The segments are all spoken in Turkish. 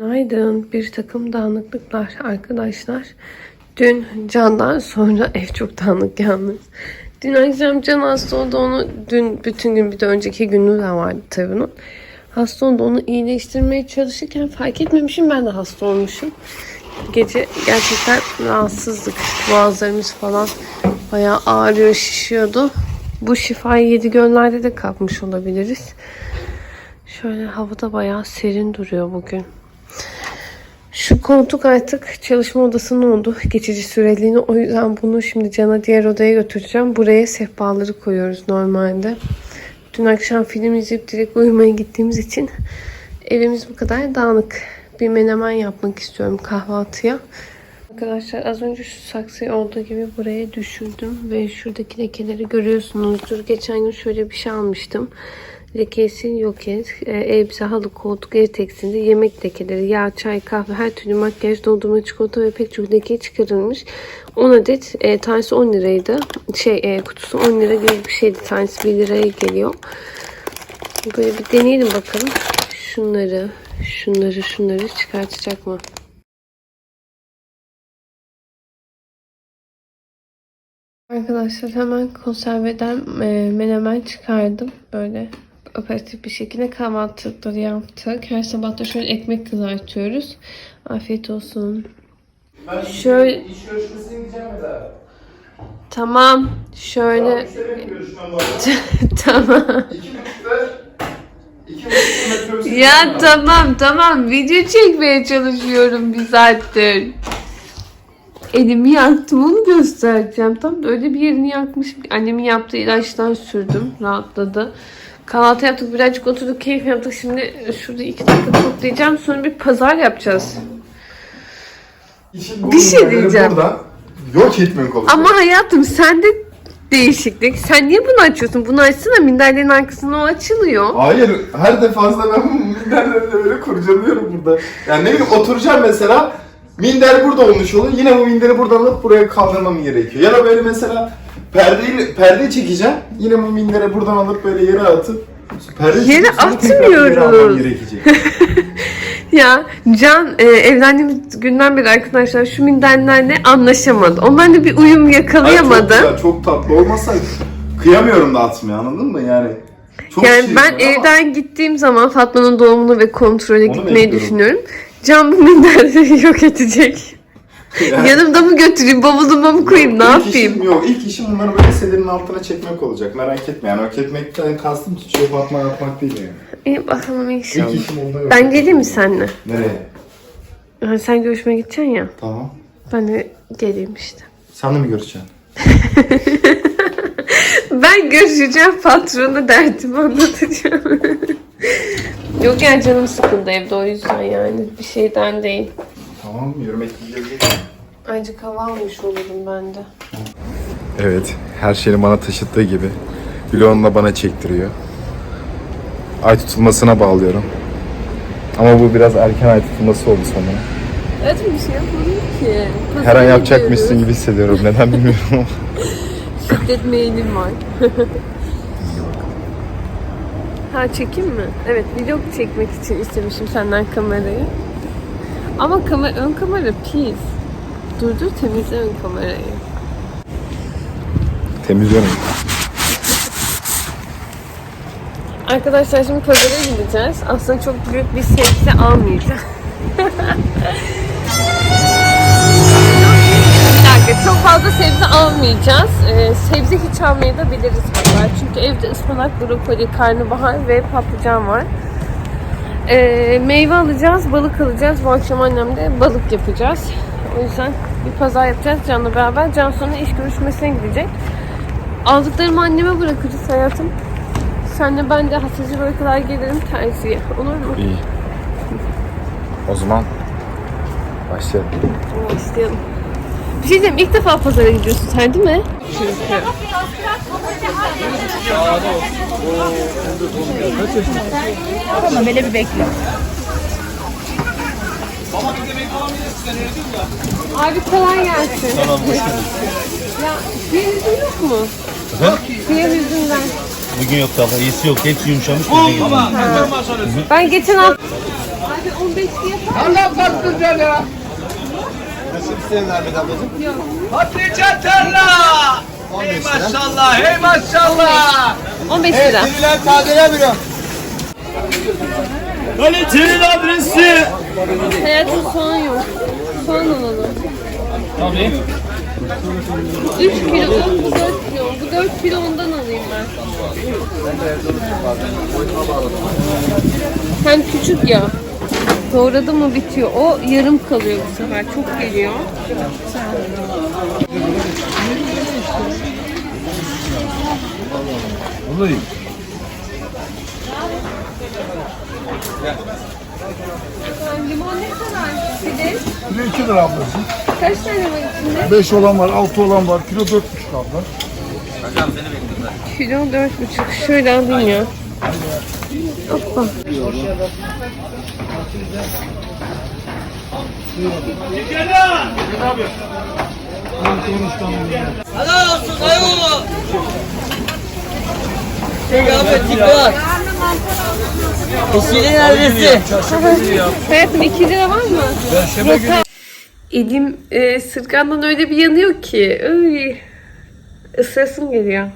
Günaydın. Bir takım dağınıklıklar arkadaşlar. Dün Can'dan sonra ev çok dağınık yalnız. Dün akşam Can hasta oldu onu dün bütün gün bir de önceki günü de vardı tabii onun. Hasta oldu onu iyileştirmeye çalışırken fark etmemişim ben de hasta olmuşum. Gece gerçekten rahatsızlık. Boğazlarımız falan bayağı ağrıyor, şişiyordu. Bu şifayı yedi göllerde de kapmış olabiliriz. Şöyle havada bayağı serin duruyor bugün. Şu koltuk artık çalışma odasının oldu. Geçici süreliğine. O yüzden bunu şimdi Can'a diğer odaya götüreceğim. Buraya sehpaları koyuyoruz normalde. Dün akşam film izleyip direkt uyumaya gittiğimiz için evimiz bu kadar dağınık. Bir menemen yapmak istiyorum kahvaltıya. Arkadaşlar az önce şu saksıyı olduğu gibi buraya düşürdüm ve şuradaki lekeleri görüyorsunuzdur. Geçen gün şöyle bir şey almıştım. Lekesi yok et. E, elbise, halı, koltuk, ev tekstilinde yemek lekeleri, yağ, çay, kahve, her türlü makyaj, dondurma, çikolata ve pek çok leke çıkarılmış. 10 adet e, tanesi 10 liraydı. Şey e, kutusu 10 lira gibi bir şeydi. Tanesi 1 liraya geliyor. Böyle bir deneyelim bakalım. Şunları, şunları, şunları çıkartacak mı? Arkadaşlar hemen konserveden e, menemen çıkardım. Böyle operatif bir şekilde kahvaltılıkları yaptık. Her sabah da şöyle ekmek kızartıyoruz. Afiyet olsun. Şöyle İş görüşmesine gideceğim mi daha? tamam. Şöyle tamam. Ya ben. tamam tamam video çekmeye çalışıyorum bir saattir. Elimi yaktım onu göstereceğim. Tam da öyle bir yerini yakmış. Annemin yaptığı ilaçtan sürdüm. Rahatladı. Kahvaltı yaptık birazcık oturduk keyif yaptık. Şimdi şurada iki dakika toplayacağım. Sonra bir pazar yapacağız. İşin Bir şey diyeceğim. Burada yok etmek olacak. Ama hayatım sende değişiklik. Sen niye bunu açıyorsun? Bunu açsana minderlerin arkasında o açılıyor. Hayır, her defasında ben minderleri böyle kurcalıyorum burada. Yani ne bileyim oturacağım mesela, minder burada olmuş oluyor. Yine bu minderi buradan alıp buraya kaldırmam gerekiyor. Ya da böyle mesela perdeyi, perdeyi çekeceğim. Yine bu minderi buradan alıp böyle yere atıp perde Yere tekrar yere almam atmıyoruz. gerekecek. Ya Can e, evlendiğimiz günden beri arkadaşlar şu minderlerle anlaşamadı. Onlarla bir uyum Ay, yakalayamadı. Çok, güzel, çok tatlı olmasa kıyamıyorum da atmaya anladın mı yani? Çok yani şey ben ama evden gittiğim zaman Fatma'nın doğumunu ve kontrole Onu gitmeyi bekliyorum. düşünüyorum. Can bu minderleri yok edecek. Yanımda mı götüreyim, bavuluma mı koyayım, ne İlk yapayım? Işim, yok ilk işim bunları böyle selerin altına çekmek olacak merak etme yani o çekmekten kastım çöp atmak atmak değil yani. İyi bakalım inşallah. İlk işim onda yok. Ben geleyim mi seninle? Nereye? Ha, sen görüşmeye gideceksin ya. Tamam. Ben de geleyim işte. Sen de mi göreceksin? Ben görüşeceğim patronla derdimi anlatacağım. Yok ya canım sıkıldı evde o yüzden yani bir şeyden değil. Tamam yürümek gidiyoruz. Ayrıca hava almış olurum ben de. Evet her şeyini bana taşıttığı gibi bloğunu da bana çektiriyor. Ay tutulmasına bağlıyorum. Ama bu biraz erken ay tutulması oldu sanırım. Evet bir şey yapmadım ki. Her an yapacakmışsın gibi hissediyorum. Neden bilmiyorum ama. Şiddet mailim var. ha çekeyim mi? Evet vlog çekmek için istemişim senden kamerayı. Ama kamera, ön kamera pis. Durdur temizle ön kamerayı. Temizliyorum. Arkadaşlar şimdi pazara gideceğiz. Aslında çok büyük bir sebze almayacağız. bir dakika çok fazla sebze almayacağız. Ee, sebze hiç almayabiliriz hatta. Çünkü evde ıspanak, brokoli, karnabahar ve patlıcan var. Ee, meyve alacağız, balık alacağız. Bu akşam annemle balık yapacağız. O yüzden bir pazar yapacağız Can'la beraber. Can sonra iş görüşmesine gidecek. Aldıklarımı anneme bırakırız hayatım. Senle ben de Hasacılara kadar gelirim terziye. Olur mu? İyi. O zaman başlayalım. Başlayalım. Bir şey diyeyim ilk defa pazara gidiyorsun sen değil mi? Çünkü. Tamam böyle bir bekle. Abi kolay gelsin. Tamam hoş Ya yok mu? Diğer yüzünden. Bugün yok daha iyisi yok. Hepsi yumuşamış. Bugün yok. Ben geçen hafta 15 diye Allah patlıcan ya. Nasıl isteyen Ahmet ablacığım? Patlıcan tarla. Hey maşallah, hey maşallah. 15 lira. Sivriler tazeler bir Kalitenin adresi. Hayatım soğan yok. Soğan alalım. Tabii. 3 kilo, bu 4 kilo. Bu 4 kilo ondan alayım ben. Hem küçük ya. Doğradı mı bitiyor. O yarım kalıyor bu sefer. Çok geliyor. Olayım. Limon ne kadar? Filiz. Kilo 2 lira ablacığım. Kaç tane var içinde? 5 olan var, 6 olan var. Kilo 4,5 abla. Kilo 4,5. Şöyle alayım ya. Hoppa. Helal olsun dayı oğlu. Çek abi dikkat. Eşinin adresi. Hayatım 2 lira var mı? Roka. Elim e, sırtkandan öyle bir yanıyor ki. Iy. Isırasım geliyor.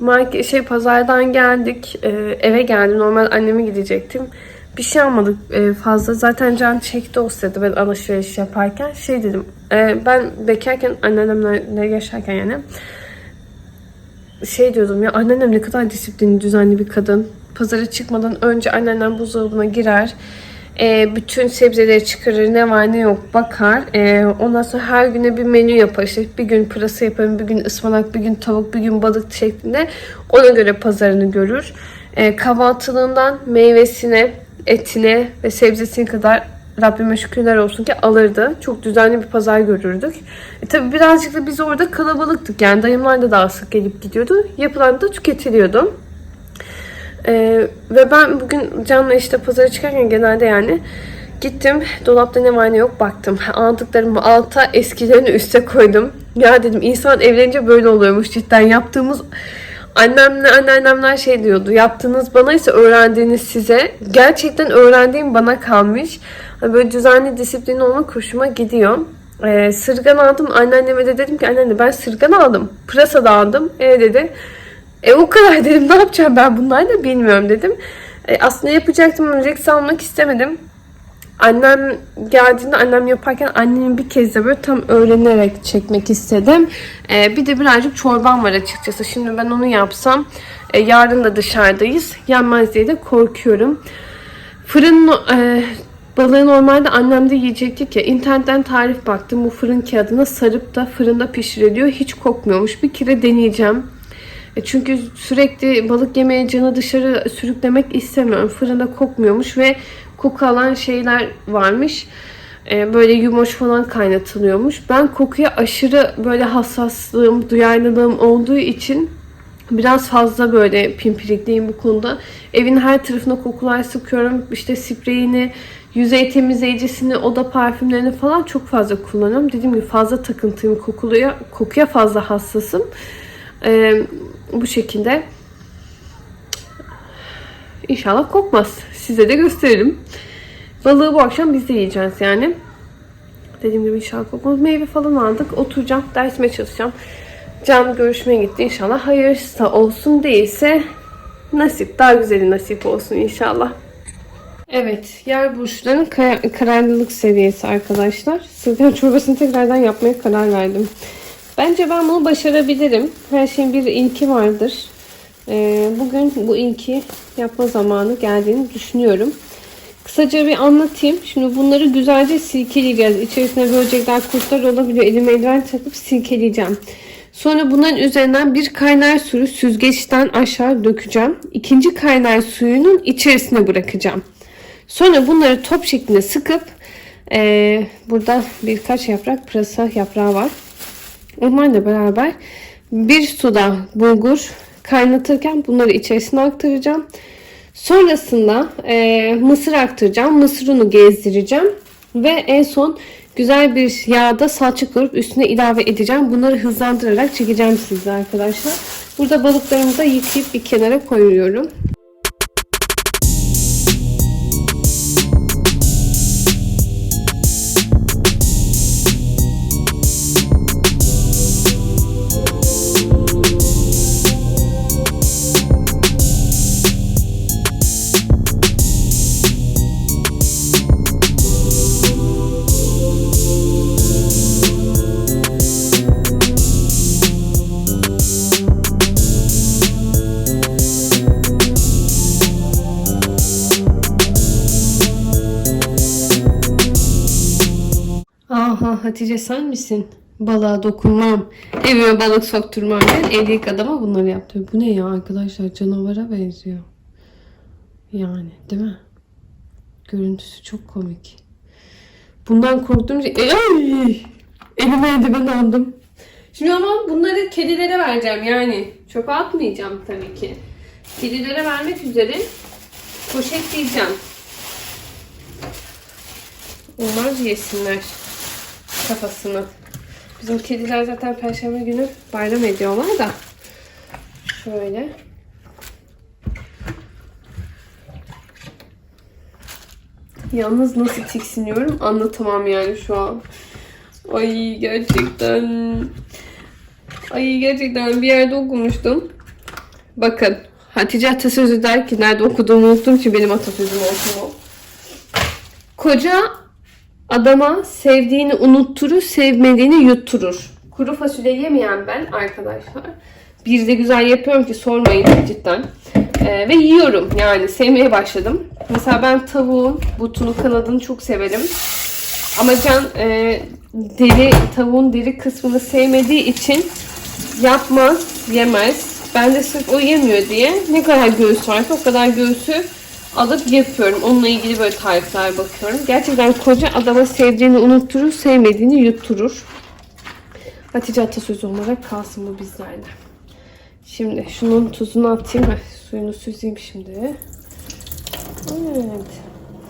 Market, şey pazardan geldik. e, eve geldim. Normal anneme gidecektim. Bir şey almadık e, fazla. Zaten can çekti o sırada ben alışveriş yaparken. Şey dedim. e, ben bekarken anneannemle yaşarken yani şey diyordum ya anneannem ne kadar disiplinli, düzenli bir kadın. Pazara çıkmadan önce anneannem buzdolabına girer. e, bütün sebzeleri çıkarır, ne var ne yok bakar. E, ondan sonra her güne bir menü yapar. İşte bir gün pırasa yaparım, bir gün ıspanak, bir gün tavuk, bir gün balık şeklinde. Ona göre pazarını görür. E, kahvaltılığından meyvesine, etine ve sebzesine kadar Rabbime şükürler olsun ki alırdı. Çok düzenli bir pazar görürdük. E tabi birazcık da biz orada kalabalıktık. Yani dayımlar da daha sık gelip gidiyordu. Yapılan da tüketiliyordu. E, ve ben bugün Can'la işte pazara çıkarken genelde yani gittim. Dolapta ne var ne yok baktım. Aldıklarımı alta eskilerini üste koydum. Ya dedim insan evlenince böyle oluyormuş cidden. Yaptığımız Annemle anneannemler şey diyordu. Yaptığınız bana ise öğrendiğiniz size. Gerçekten öğrendiğim bana kalmış. Hani Böyle düzenli disiplinli olmak hoşuma gidiyor. Ee, sırgan aldım. Anneanneme de dedim ki anneanne ben sırgan aldım. Pırasa da aldım. E dedi. E o kadar dedim. Ne yapacağım ben bunları da bilmiyorum dedim. E, aslında yapacaktım ama Rex almak istemedim. Annem geldiğinde annem yaparken annemin bir kez de böyle tam öğrenerek çekmek istedim. Ee, bir de birazcık çorbam var açıkçası. Şimdi ben onu yapsam e, yarın da dışarıdayız. Yenmez diye de korkuyorum. Fırın e, balığı normalde annem de yiyecektik ya. İnternetten tarif baktım. Bu fırın kağıdına sarıp da fırında pişiriliyor. Hiç kokmuyormuş. Bir kere deneyeceğim. E, Çünkü sürekli balık yemeye canı dışarı sürüklemek istemiyorum. Fırında kokmuyormuş ve koku alan şeyler varmış. E, Böyle yumoş falan kaynatılıyormuş. Ben kokuya aşırı böyle hassaslığım, duyarlılığım olduğu için biraz fazla böyle pimpirikliyim bu konuda. Evin her tarafına kokular sıkıyorum. İşte spreyini, yüzey temizleyicisini, oda parfümlerini falan çok fazla kullanıyorum. Dediğim gibi fazla takıntıyım kokuluya, kokuya fazla hassasım. Ee, bu şekilde. İnşallah kokmaz. Size de gösteririm. Balığı bu akşam biz de yiyeceğiz yani. Dediğim gibi inşallah kokmaz. Meyve falan aldık. Oturacağım. Dersime çalışacağım. Can görüşmeye gitti. İnşallah hayırlısı olsun değilse nasip. Daha güzeli nasip olsun inşallah. Evet, yer burçlarının kararlılık seviyesi arkadaşlar. Sırgan çorbasını tekrardan yapmaya karar verdim. Bence ben bunu başarabilirim. Her şeyin bir ilki vardır. Ee, bugün bu ilki yapma zamanı geldiğini düşünüyorum. Kısaca bir anlatayım. Şimdi bunları güzelce silkeleyeceğiz. İçerisine böcekler, kurtlar olabiliyor. Elime eldiven takıp silkeleyeceğim. Sonra bunların üzerinden bir kaynar suyu süzgeçten aşağı dökeceğim. İkinci kaynar suyunun içerisine bırakacağım. Sonra bunları top şeklinde sıkıp eee, burada birkaç yaprak pırasa yaprağı var. Onlarla beraber bir suda bulgur kaynatırken bunları içerisine aktaracağım. Sonrasında eee, mısır aktaracağım. Mısır unu gezdireceğim. Ve en son güzel bir yağda salça kavurup üstüne ilave edeceğim. Bunları hızlandırarak çekeceğim size arkadaşlar. Burada balıklarımı da yıkayıp bir kenara koyuyorum. Sen misin? Balığa dokunmam. Evime balık sokturmam. Ben evlilik adama bunları yaptım. Bu ne ya arkadaşlar? Canavara benziyor. Yani değil mi? Görüntüsü çok komik. Bundan korktuğum şey... Ay! Elime eldiven aldım. Şimdi ama bunları kedilere vereceğim yani. Çöpe atmayacağım tabii ki. Kedilere vermek üzere poşetleyeceğim. Onlar yesinler kafasını. Bizim kediler zaten perşembe günü bayram ediyorlar da. Şöyle. Yalnız nasıl tiksiniyorum anlatamam yani şu an. Ay gerçekten. Ay gerçekten bir yerde okumuştum. Bakın Hatice atasözü der ki nerede okuduğumu unuttum için benim atasözüm olsun o. Koca adama sevdiğini unutturur, sevmediğini yutturur. Kuru fasulye yemeyen ben arkadaşlar. Bir de güzel yapıyorum ki sormayın cidden. Ee, ve yiyorum yani sevmeye başladım. Mesela ben tavuğun butunu kanadını çok severim. Ama Can e, deri tavuğun deri kısmını sevmediği için yapmaz, yemez. Ben de sırf o yemiyor diye ne kadar göğüs varsa o kadar göğsü alıp yapıyorum. Onunla ilgili böyle tarifler bakıyorum. Gerçekten koca adama sevdiğini unutturur, sevmediğini yutturur. Hatice atasözü olarak kalsın bu bizlerde. Şimdi şunun tuzunu atayım. Heh, suyunu süzeyim şimdi. Evet.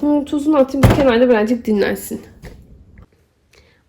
Şunun tuzunu atayım bir kenarda birazcık dinlensin.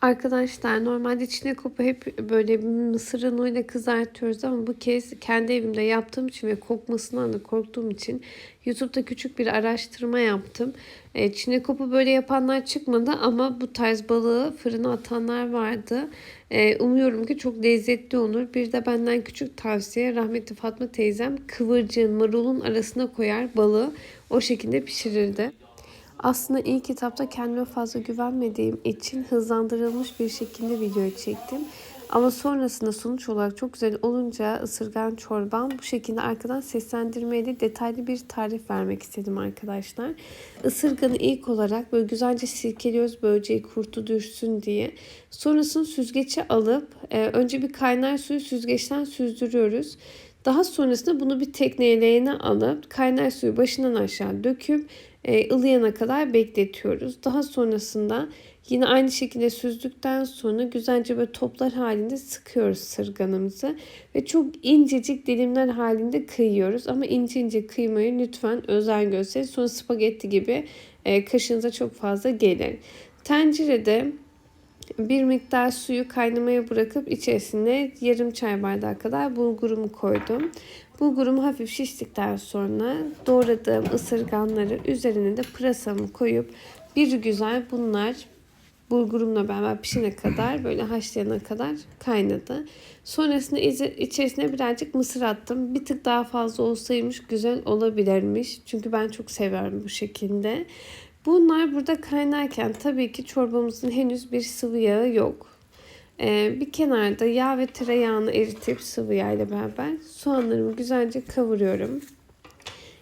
Arkadaşlar normalde çine kopu hep böyle mısır unuyla kızartıyoruz ama bu kez kendi evimde yaptığım için ve kokmasından da korktuğum için YouTube'da küçük bir araştırma yaptım. E, çine kopu böyle yapanlar çıkmadı ama bu tarz balığı fırına atanlar vardı. E, umuyorum ki çok lezzetli olur. Bir de benden küçük tavsiye rahmetli Fatma teyzem kıvırcığın marulun arasına koyar balığı o şekilde pişirirdi. Aslında ilk etapta kendime fazla güvenmediğim için hızlandırılmış bir şekilde video çektim. Ama sonrasında sonuç olarak çok güzel olunca ısırgan çorbam bu şekilde arkadan seslendirmeyle detaylı bir tarif vermek istedim arkadaşlar. Isırganı ilk olarak böyle güzelce sirkeliyoruz böceği kurtu düşsün diye. Sonrasında süzgece alıp e, önce bir kaynar suyu süzgeçten süzdürüyoruz. Daha sonrasında bunu bir tekneye alıp kaynar suyu başından aşağı döküp ılıyana kadar bekletiyoruz. Daha sonrasında yine aynı şekilde süzdükten sonra güzelce böyle toplar halinde sıkıyoruz sırganımızı ve çok incecik dilimler halinde kıyıyoruz. Ama ince ince kıymayı lütfen özen gösterin. Sonra spagetti gibi e, kaşınıza çok fazla gelir. Tencerede bir miktar suyu kaynamaya bırakıp içerisine yarım çay bardağı kadar bulgurumu koydum. Bulgurum hafif şiştikten sonra doğradığım ısırganları üzerine de pırasamı koyup bir güzel bunlar bulgurumla beraber pişene kadar böyle haşlayana kadar kaynadı. Sonrasında içerisine birazcık mısır attım. Bir tık daha fazla olsaymış güzel olabilirmiş. Çünkü ben çok seviyorum bu şekilde. Bunlar burada kaynarken tabii ki çorbamızın henüz bir sıvı yağı yok. Ee, bir kenarda yağ ve tereyağını eritip sıvı yağ ile beraber soğanlarımı güzelce kavuruyorum.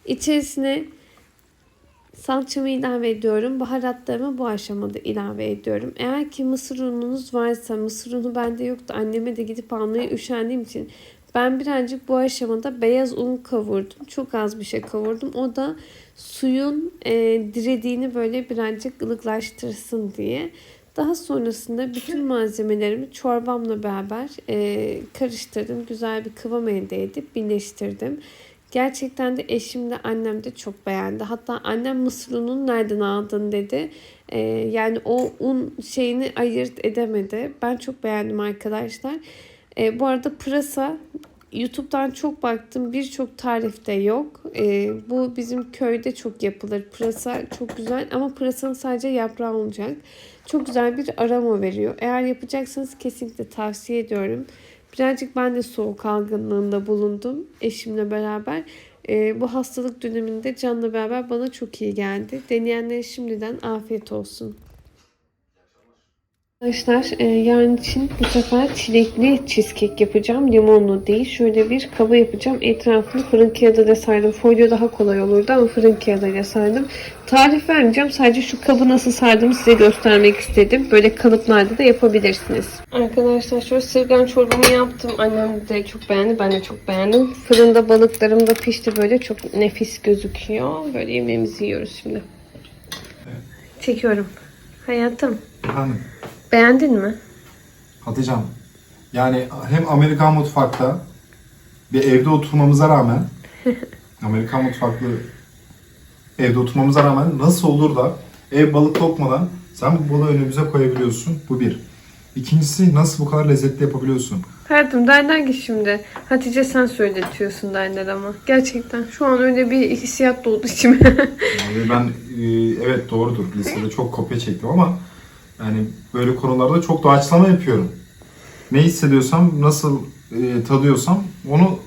İçerisine salçamı ilave ediyorum. Baharatlarımı bu aşamada ilave ediyorum. Eğer ki mısır ununuz varsa mısır unu bende yoktu. Anneme de gidip almaya üşendiğim için ben birazcık bu aşamada beyaz un kavurdum. Çok az bir şey kavurdum. O da suyun e, dirediğini böyle birazcık ılıklaştırsın diye. Daha sonrasında bütün malzemelerimi çorbamla beraber e, karıştırdım. Güzel bir kıvam elde edip birleştirdim. Gerçekten de eşim de annem de çok beğendi. Hatta annem mısır ununu nereden aldın dedi. E, yani o un şeyini ayırt edemedi. Ben çok beğendim arkadaşlar. E, bu arada pırasa YouTube'dan çok baktım. Birçok tarifte yok. E, bu bizim köyde çok yapılır. Pırasa çok güzel ama pırasanın sadece yaprağı olacak. Çok güzel bir aroma veriyor. Eğer yapacaksanız kesinlikle tavsiye ediyorum. Birazcık ben de soğuk algınlığında bulundum eşimle beraber. E, bu hastalık döneminde Can'la beraber bana çok iyi geldi. Deneyenlere şimdiden afiyet olsun. Arkadaşlar e, yarın için bu sefer çilekli cheesecake yapacağım. Limonlu değil. Şöyle bir kaba yapacağım. Etrafını fırın kağıdıyla sardım. Folyo daha kolay olurdu ama fırın kağıdıyla sardım. Tarif vermeyeceğim. Sadece şu kabı nasıl sardığımı size göstermek istedim. Böyle kalıplarda da yapabilirsiniz. Arkadaşlar şöyle sırgan çorbamı yaptım. Annem de çok beğendi. Ben de çok beğendim. Fırında balıklarım da pişti böyle. Çok nefis gözüküyor. Böyle yemeğimizi yiyoruz şimdi. Çekiyorum. Hayatım. Efendim Beğendin mi? Hatice'm yani hem Amerikan mutfakta bir evde oturmamıza rağmen Amerikan mutfaklı evde oturmamıza rağmen nasıl olur da ev balık lokmadan sen bu balığı önümüze koyabiliyorsun. Bu bir. İkincisi nasıl bu kadar lezzetli yapabiliyorsun? Hayatım derler ki şimdi Hatice sen söyletiyorsun derler ama. Gerçekten şu an öyle bir hissiyat doğdu içime. Yani ben e, evet doğrudur lisede çok kopya çektim ama yani böyle konularda çok doğaçlama yapıyorum. Ne hissediyorsam, nasıl e, tadıyorsam onu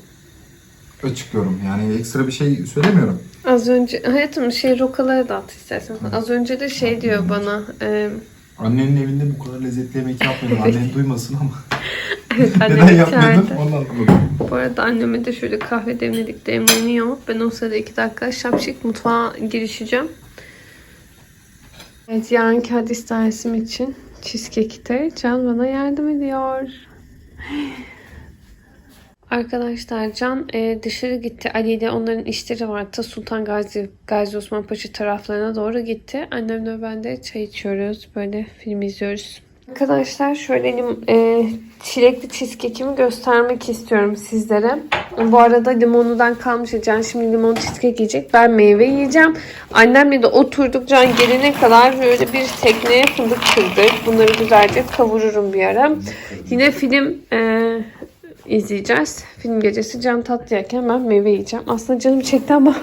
açıklıyorum. Yani ekstra bir şey söylemiyorum. Az önce hayatım şey rokaları da at istersen. Az önce de şey diyor bana. E, Annenin evinde bu kadar lezzetli yemek yapmıyordum. Annen duymasın ama. evet Neden içeride. onu anlamadım. Bu arada anneme de şöyle kahve demledik demleniyor. Ben o sırada iki dakika şapşik mutfağa girişeceğim. Evet yarınki hadis dersim için cheesecake'te Can bana yardım ediyor. Arkadaşlar Can e, dışarı gitti. Ali ile onların işleri vardı. Sultan Gazi, Gazi Osman Paşa taraflarına doğru gitti. Annemle ben de çay içiyoruz. Böyle film izliyoruz. Arkadaşlar şöyle benim e, çilekli cheesecake'imi göstermek istiyorum sizlere. Bu arada limonludan kalmış. Can şimdi limon cheesecake yiyecek. Ben meyve yiyeceğim. Annemle de oturduk Can gelene kadar böyle bir tekneye fındık kırdık. Bunları güzelce kavururum bir ara. Yine film e, izleyeceğiz. Film gecesi Can tatlı yerken ben meyve yiyeceğim. Aslında canım çekti ama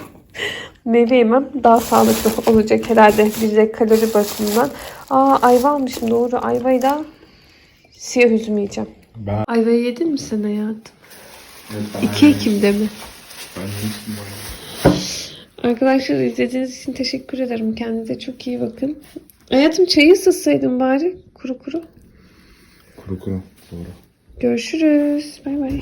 meyve yemem daha sağlıklı olacak herhalde bize kalori bakımından. Aa ayva almışım doğru. Ayvayı da siyah üzüm yiyeceğim. Ben, Ayvayı yedin mi sen hayatım? evet, 2 Ekim'de mi? Ben. Arkadaşlar izlediğiniz için teşekkür ederim. Kendinize çok iyi bakın. Hayatım çayı ısıtsaydın bari. Kuru kuru. Kuru kuru. Doğru. Görüşürüz. Bay bay.